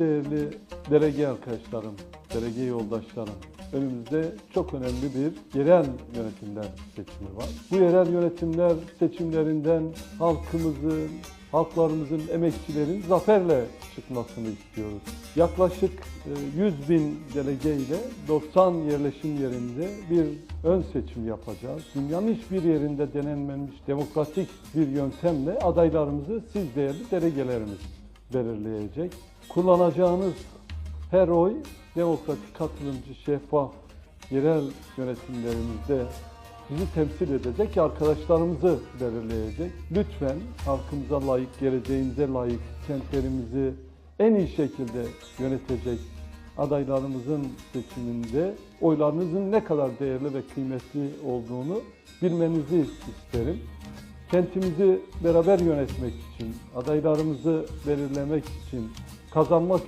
değerli delege arkadaşlarım, delege yoldaşlarım, önümüzde çok önemli bir yerel yönetimler seçimi var. Bu yerel yönetimler seçimlerinden halkımızın, halklarımızın, emekçilerin zaferle çıkmasını istiyoruz. Yaklaşık e, 100 bin delege ile 90 yerleşim yerinde bir ön seçim yapacağız. Dünyanın hiçbir yerinde denenmemiş demokratik bir yöntemle adaylarımızı siz değerli delegelerimiz belirleyecek. Kullanacağınız her oy demokratik, katılımcı, şeffaf yerel yönetimlerimizde bizi temsil edecek arkadaşlarımızı belirleyecek. Lütfen halkımıza layık, geleceğimize layık, kentlerimizi en iyi şekilde yönetecek adaylarımızın seçiminde oylarınızın ne kadar değerli ve kıymetli olduğunu bilmenizi isterim. Kentimizi beraber yönetmek için, adaylarımızı belirlemek için, kazanmak